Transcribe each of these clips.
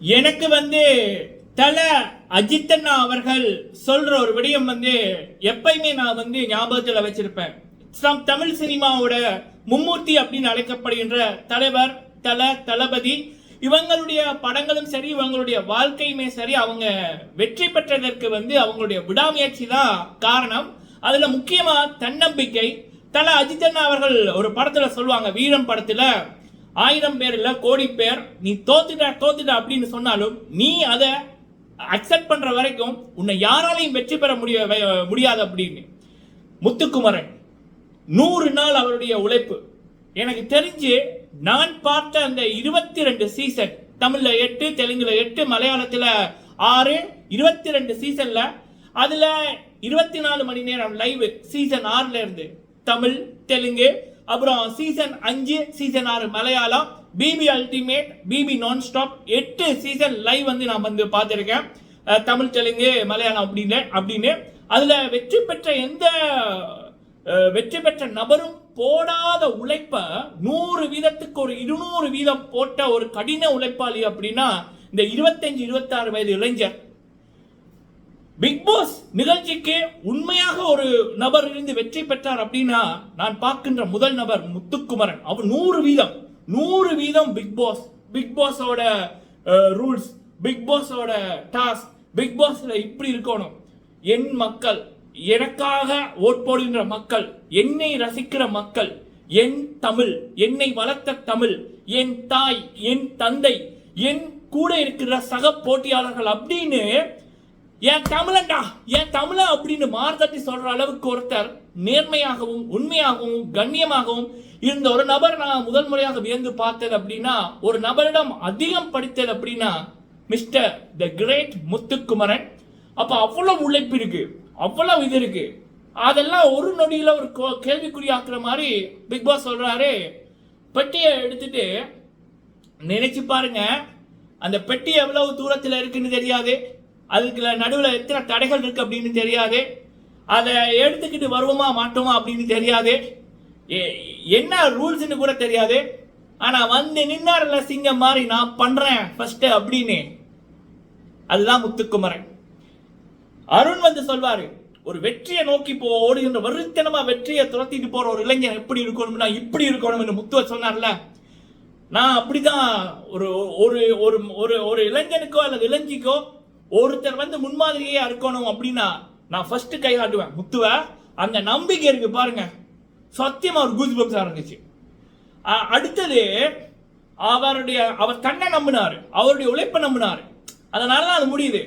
எனக்கு வந்து தல அஜித்தண்ணா அவர்கள் சொல்ற ஒரு விடயம் வந்து எப்பயுமே நான் வந்து ஞாபகத்தில் வச்சிருப்பேன். தமிழ் சினிமாவோட மும்மூர்த்தி அப்படின்னு அழைக்கப்படுகின்ற தலைவர் தல தளபதி இவங்களுடைய படங்களும் சரி இவங்களுடைய வாழ்க்கையுமே சரி அவங்க வெற்றி பெற்றதற்கு வந்து அவங்களுடைய விடாமுயற்சி தான் காரணம். அதுல முக்கியமா தன்னம்பிக்கை. தல அஜித்தண்ணா அவர்கள் ஒரு படத்துல சொல்லுவாங்க வீரம் படத்துல ஆயிரம் பேர் இல்ல கோடி பேர் நீ தோத்துட்ட தோத்துட்ட அப்படின்னு சொன்னாலும் நீ அதை அக்செப்ட் பண்ற வரைக்கும் உன்னை யாராலையும் வெற்றி பெற முடிய முடியாது அப்படின்னு. முத்துக்குமரன் நூறு நாள் அவருடைய உழைப்பு. எனக்கு தெரிஞ்சு நான் பார்த்த அந்த இருபத்தி ரெண்டு சீசன் தமிழ்ல எட்டு தெலுங்குல எட்டு மலையாளத்துல ஆறு இருபத்தி ரெண்டு சீசன்ல அதுல இருபத்தி நாலு மணி நேரம் லைவ் சீசன் ஆறுல இருந்து தமிழ் தெலுங்கு அப்புறம் சீசன் அஞ்சு சீசன் ஆறு Malayalam BB ultimate BB non stop எட்டு சீசன் லைவ் வந்து நான் வந்து பார்த்துருக்கேன். தமிழ் தெலுங்கு மலையாளம் அப்படின்னு அப்படின்னு. அதில் வெற்றி பெற்ற எந்த வெற்றி பெற்ற நபரும் போடாத உழைப்பை நூறு வீதத்துக்கு ஒரு இருநூறு வீதம் போட்ட ஒரு கடின உழைப்பாளி அப்படின்னா இந்த இருபத்தஞ்சு இருபத்தாறு வயது இளைஞர். பிக் பாஸ் நிகழ்ச்சிக்கு உண்மையாக ஒரு நபர் இருந்து வெற்றி பெற்றார் அப்படின்னா நான் பார்க்கின்ற முதல் நபர் முத்துக்குமரன். அவர் நூறு வீதம் நூறு வீதம் பிக் பாஸ் பிக் பாஸோட ரூல்ஸ் பிக் பாஸோட டாஸ்க் பிக் பாஸ்ல இப்படி இருக்கணும். என் மக்கள் எனக்காக ஓட் போடுகின்ற மக்கள் என்னை ரசிக்கிற மக்கள் என் தமிழ் என்னை வளர்த்த தமிழ் என் தாய் என் தந்தை என் கூட இருக்கிற சக போட்டியாளர்கள் அப்படின்னு என் தமிழன்டா? என் தமிழ அப்படின்னு மார்தட்டி சொல்ற அளவுக்கு ஒருத்தர் நேர்மையாகவும் உண்மையாகவும் கண்ணியமாகவும் இருந்த ஒரு நபர் நான் முதல் முறையாக வியந்து பார்த்தது அப்படின்னா ஒரு நபரிடம் அதிகம் படித்தது அப்படின்னா மிஸ்டர் த கிரேட் முத்துக்குமரன். அப்ப அவ்வளவு உழைப்பு இருக்கு அவ்வளவு இது இருக்கு. அதெல்லாம் ஒரு நொடியில் ஒரு கோ- கேள்விக்குறியாக்குற மாதிரி பிக் பாஸ் சொல்றாரு பெட்டியை எடுத்துட்டு நினைச்சு பாருங்க அந்த பெட்டி எவ்வளவு தூரத்தில் இருக்குன்னு தெரியாது. அதுக்குள்ள நடுவில் எத்தனை தடைகள் இருக்குது அப்படின்னு தெரியாது. அதை எடுத்துக்கிட்டு வருவோமா மாட்டோமா அப்படின்னு தெரியாது. என்ன ரூல்ஸ்னு கூட தெரியாது. ஆனால் வந்து நின்னார்ல சிங்கம் மாதிரி நான் பண்ணுறேன் ஃபஸ்ட்டு அப்படின்னு. அதுதான் முத்துக்குமரன். அருண் வந்து சொல்வார் ஒரு வெற்றியை நோக்கி போ ஓடுகின்ற வருத்தனமாக வெற்றியை துரத்திட்டு போற ஒரு இளைஞன் எப்படி இருக்கணும்னா இப்படி இருக்கணும்னு முத்துவ சொன்னார்ல. நான் அப்படிதான் ஒரு ஒரு ஒரு ஒரு ஒரு இளைஞனுக்கோ அல்லது இளைஞ்சிக்கோ ஒருத்தர் வந்து முன்மாதிரியே இருக்கணும் அப்படின்னா நான் ஃபர்ஸ்ட் கை காட்டுவேன் முத்துவ அந்த நம்பிக்கை இருக்கு பாருங்க. சத்தியமா ஒரு கூஸ் பம்ஸா இருந்துச்சு அடுத்தது அவருடைய அவர் தன்னை நம்பினாரு. அவருடைய உழைப்பை நம்பினாரு. அதனால தான் அது முடியுது.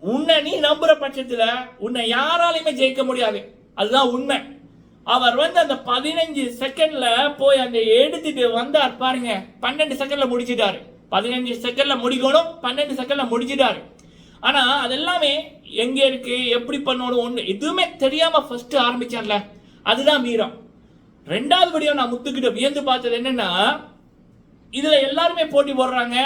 உன்னை நீ நம்புற பட்சத்தில் உன்னை யாராலையுமே ஜெயிக்க முடியாது. அதுதான் உண்மை. அவர் வந்து அந்த பதினஞ்சு செகண்ட்ல போய் அந்த எடுத்துட்டு வந்தார் பாருங்க. பன்னெண்டு செகண்ட்ல முடிச்சிட்டாரு. பதினஞ்சு செகண்ட்ல முடிக்கணும் பன்னெண்டு செகண்ட்ல முடிச்சிட்டாரு. ஆனால் அதெல்லாமே எங்கே இருக்குது எப்படி பண்ணணும் ஒன்று எதுவுமே தெரியாமல் ஃபஸ்ட்டு ஆரம்பித்தான்ல அதுதான் வீரம். ரெண்டாவது படியும் நான் முத்துக்கிட்ட வியந்து பார்த்தது என்னென்னா இதில் எல்லாருமே போட்டி போடுறாங்க.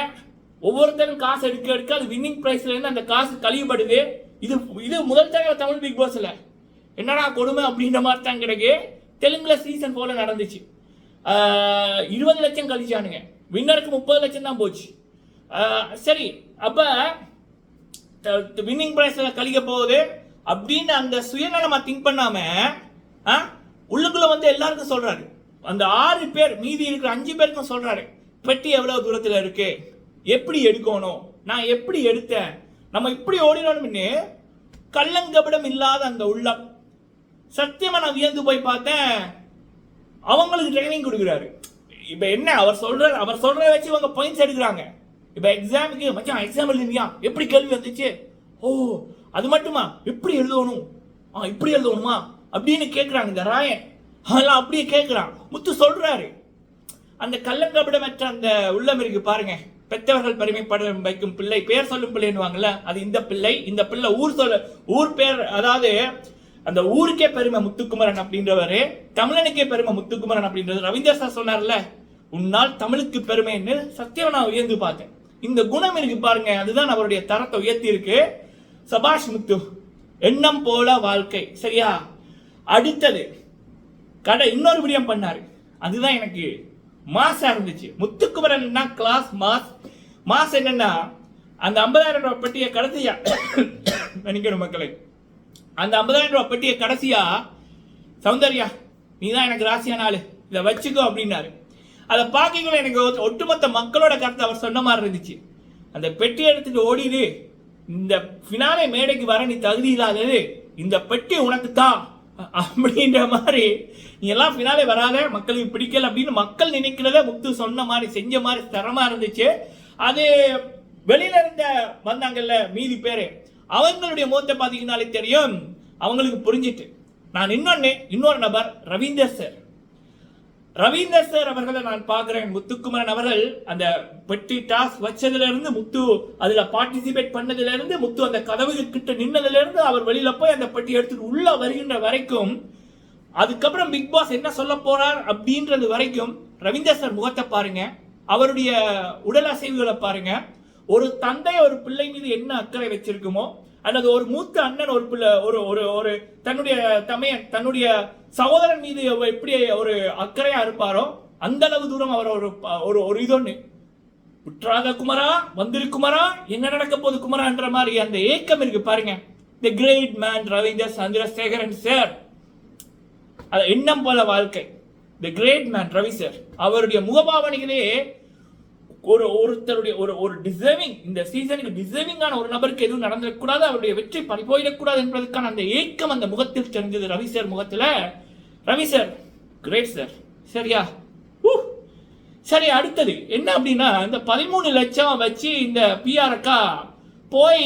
ஒவ்வொருத்தரும் காசு எடுக்க எடுக்க அது வின்னிங் ப்ரைஸ்லேருந்து அந்த காசு கழிவுபடுது. இது இது முதல் தடவை தமிழ் பிக் பாஸில். என்னடா கொடுமை அப்படின்ற மாதிரி தான் கிடைக்கு. தெலுங்கில் சீசன் போல் நடந்துச்சு. இருபது லட்சம் கழிச்சானுங்க. வின்னருக்கு முப்பது லட்சம் தான் போச்சு. சரி அப்போ வின்னிங் பிரைஸ்ல கழிக்க போகுது அப்படின்னு அந்த சுயநலமா திங்க் பண்ணாம ஆ, உள்ளுக்குள்ள வந்து எல்லாருக்கும் சொல்றாரு. அந்த ஆறு பேர் மீதி இருக்கிற அஞ்சு பேருக்கும் சொல்றாரு. பெட்டி எவ்வளவு தூரத்துல இருக்கு? எப்படி எடுக்கணும்? நான் எப்படி எடுத்தேன்? நம்ம இப்படி ஓடினோம்னு கள்ளங்கபடம் இல்லாத அந்த உள்ளம். சத்தியமா நான் வியந்து போய் பார்த்தேன். அவங்களுக்கு ட்ரைனிங் கொடுக்குறாரு. இப்ப என்ன அவர் சொல்ற அவர் சொல்றத வச்சு இவங்க பாயிண்ட்ஸ் எடுக்கிறாங்க. இப்போ எக்ஸாமுக்கு மச்சான் எக்ஸாம் எழுதுனியா? எப்படி கேள்வி வந்துச்சு? ஓ அது மட்டுமா? எப்படி எழுதணும். ஆ இப்படி எழுதணுமா? அப்படின்னு கேட்குறாங்க இந்த ராயன். அதெல்லாம் அப்படியே கேட்குறான் முத்து சொல்கிறாரு அந்த கள்ளங்கபடமற்ற அந்த உள்ளம் இருக்கு பாருங்க. பெற்றவர்கள் பெருமைப்பட வைக்கும் பிள்ளை. பேர் சொல்லும் பிள்ளைன்னுவாங்கல்ல அது இந்த பிள்ளை இந்த பிள்ளை ஊர் சொல்ல ஊர் பேர் அதாவது அந்த ஊருக்கே பெருமை முத்துக்குமரன் அப்படின்றவரு தமிழனுக்கே பெருமை முத்துக்குமரன் அப்படின்றது ரவீந்திர சார் சொன்னார்ல உன்னால் தமிழுக்கு பெருமைன்னு சத்தியம் நான் உயர்ந்து பார்த்தேன். இந்த குணம் இருக்கு பாருங்க அதுதான் அவருடைய தரத்தை உயர்த்தி இருக்கு சபாஷ் முத்து எண்ணம் போல வாழ்க்கை சரியா? அடுத்தது கடை இன்னொரு விடியம் பண்ணாரு. அதுதான் எனக்கு மாசா இருந்துச்சு. Muthukumaran class mass. மாஸ் என்னன்னா அந்த ஐம்பதாயிரம் ரூபாய் பெட்டியை கடைசியா நினைக்கணும் மக்களை. அந்த ஐம்பதாயிரம் ரூபாய் பெட்டியை கடைசியா சௌந்தர்யா நீ தான் எனக்கு ராசியான ஆளு. இதை வச்சுக்கோ அப்படின்னாரு. அதை பார்க்கல எனக்கு ஒட்டுமொத்த மக்களோட கருத்தை அவர் சொன்ன மாதிரி இருந்துச்சு. அந்த பெட்டி எடுத்துட்டு ஓடிடு இந்த ஃபினாலே மேடைக்கு வர நீ தகுதி இல்லாதது. இந்த பெட்டி உனக்கு தான் அப்படின்ற மாதிரி நீ எல்லாம் ஃபினாலே வராத. மக்களுக்கு பிடிக்கல அப்படின்னு மக்கள் நினைக்கிறத முத்து சொன்ன மாதிரி செஞ்ச மாதிரி தரமா இருந்துச்சு. அது வெளியில இருந்த வந்தாங்கல்ல மீதி பேரு. அவங்களுடைய முகத்தை பார்த்தீங்கன்னாலே தெரியும். அவங்களுக்கு புரிஞ்சிட்டு. நான் இன்னொன்னு இன்னொரு நபர் ரவீந்தர் சார். ரவீந்தர் சார் அவர்களை நான் பார்க்கிறேன். முத்துக்குமரன் அவர்கள் அந்த பெட்டி டாஸ் வச்சதுல இருந்து முத்து அதுல பார்ட்டிசிபேட் பண்ணதுல இருந்து முத்து அந்த கதவு கிட்ட நின்னதுல இருந்து அவர் வெளியில போய் அந்த பெட்டி எடுத்துட்டு உள்ள வருகின்ற வரைக்கும் அதுக்கப்புறம் பிக் பாஸ் என்ன சொல்ல போறார் அப்படின்றது வரைக்கும் ரவீந்தர் சார் முகத்தை பாருங்க. அவருடைய உடல் அசைவுகளை பாருங்க. ஒரு தந்தை ஒரு பிள்ளை மீது என்ன அக்கறை வச்சிருக்குமோ அல்லது ஒரு மூத்த அண்ணன் ஒரு பிள்ளை ஒரு ஒரு ஒரு தன்னுடைய தமையன் தன்னுடைய சகோதரன் மீது அவர் எப்படி ஒரு அக்கறையா இருப்பாரோ அந்த அளவு தூரம் அவர் ஒரு ஒரு ஒரு இதொன்னு உற்றாத குமரா வந்திரு குமரா என்ன நடக்க போகுது குமரான்ற மாதிரி அந்த ஏக்கம் இருக்கு பாருங்க. The great man Ravindra Chandrasekaran sir அது எண்ணம் போல வாழ்க்கை. The great man Ravi sir அவருடைய முகபாவனைகளே ஒரு ஒருத்தருடைய ஒரு ஒரு டிசர்விங் இந்த சீசனுக்கு டிசர்விங்கான ஒரு நபருக்கு எதுவும் நடந்துடக்கூடாது அவருடைய வெற்றி பறி போயிடக்கூடாது என்பதற்கான அந்த ஏக்கம் அந்த முகத்தில் தெரிஞ்சது ரவி சார் முகத்தில் ரவி சார் கிரேட் சார் சரியா? சரி அடுத்தது. என்ன அப்படின்னா இந்த பதிமூணு லட்சம் வச்சு இந்த பிஆர்க்கா போய்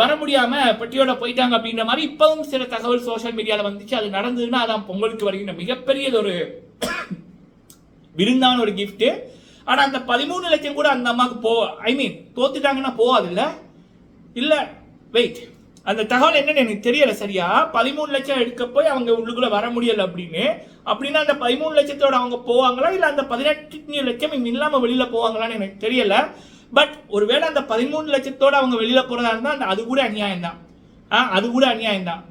வர முடியாம பெட்டியோட போயிட்டாங்க அப்படின்ற மாதிரி இப்பவும் சில தகவல் சோஷியல் மீடியால வந்துச்சு. அது நடந்ததுன்னா அதான் பொங்கலுக்கு வருகின்ற மிகப்பெரியது ஒரு விருந்தான ஒரு கிஃப்ட்டு ஆனா அந்த பதிமூணு லட்சம் கூட அந்த அம்மாவுக்கு போ ஐ மீன் தோத்துட்டாங்கன்னா போகாது இல்ல வெயிட் அந்த தகவல் என்னன்னு எனக்கு தெரியல சரியா? பதிமூணு லட்சம் எடுக்க போய் அவங்க உள்ளுக்குள்ள வர முடியல அப்படின்னு. அப்படின்னா அந்த பதிமூணு லட்சத்தோட அவங்க போவாங்களா? இல்ல அந்த பதினெட்டு லட்சம் இங்க இல்லாம வெளியில போவாங்களான்னு எனக்கு தெரியல. பட் ஒருவேளை அந்த பதிமூணு லட்சத்தோட அவங்க வெளியில போறதா இருந்தா அந்த அது கூட அநியாயம் தான். ஆ அது கூட அநியாயம் தான்.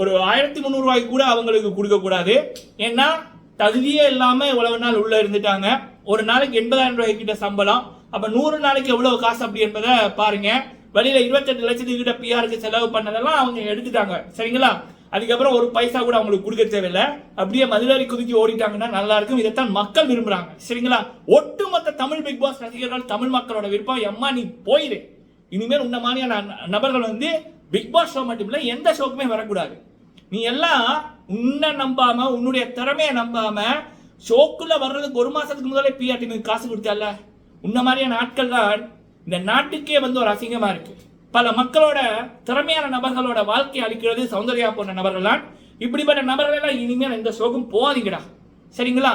ஒரு ஆயிரத்தி முந்நூறுவாய்க்கு கூட அவங்களுக்கு கொடுக்கக்கூடாது ஏன்னா தகுதியே இல்லாமல் இவ்வளவு நாள் உள்ள இருந்துட்டாங்க. ஒரு நாளைக்கு எண்பதாயிரம் ரூபாய் கிட்ட சம்பளம். அப்ப நூறு நாளைக்கு எவ்வளவு காசு அப்படி என்பதை பாருங்க. வெளியில இருபத்தெட்டு லட்சத்துக்கு கிட்ட பிஆருக்கு செலவு பண்ணதெல்லாம் அவங்க எடுத்துட்டாங்க. சரிங்களா? அதுக்கப்புறம் ஒரு பைசா கூட அவங்களுக்கு கொடுக்க தேவையில்லை. அப்படியே மதுரை குதிக்கி ஓடிட்டாங்கன்னா நல்லா இருக்கும். இதைத்தான் மக்கள் விரும்புறாங்க. சரிங்களா? ஒட்டுமொத்த தமிழ் பிக் பாஸ் ரசிகர்கள் தமிழ் மக்களோட விருப்பம் எம்மா நீ போயிரு. இனிமேல் உன்ன மாதிரியான ந- நபர்கள் வந்து பிக் பாஸ் ஷோ மட்டும் இல்லை எந்த ஷோக்குமே வரக்கூடாது. நீ எல்லாம் உன்னை நம்பாம உன்னுடைய திறமையை நம்பாம ஷோக்குள்ள வர்றதுக்கு ஒரு மாசத்துக்கு முதலே பிஆர்டிமுக்கு காசு கொடுத்தால உன்ன மாதிரியான ஆட்கள் தான் இந்த நாட்டுக்கே வந்து ஒரு அசிங்கமா இருக்கு. பல மக்களோட திறமையான நபர்களோட வாழ்க்கையை அளிக்கிறது சௌந்தர்யா போன்ற நபர்கள் தான் இப்படிப்பட்ட நபர்கள் எல்லாம் இனிமேல் எந்த ஷோக்கும் போகாதீங்கடா. சரிங்களா?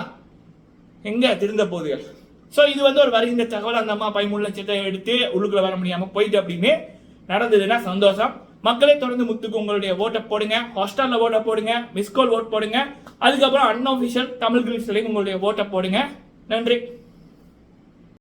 எங்க திருந்த போதுகள் ஸோ இது வந்து ஒரு வருகின்ற தகவல். அந்த அம்மா பதிமூணு லட்சத்தை எடுத்து உள்ளுக்குள்ள வர முடியாம போயிட்டு அப்படின்னு நடந்ததுன்னா சந்தோஷம். மக்களே தொடர்ந்து முத்துக்கு உங்களுடைய ஓட்டை போடுங்க. ஹாஸ்டலில் ஓட்டை போடுங்க. மிஸ்கால் ஓட் போடுங்க. அதுக்கப்புறம் அன்அஃபிஷியல் தமிழ் கிரிஸ்லையும் உங்களுடைய ஓட்டை போடுங்க. நன்றி.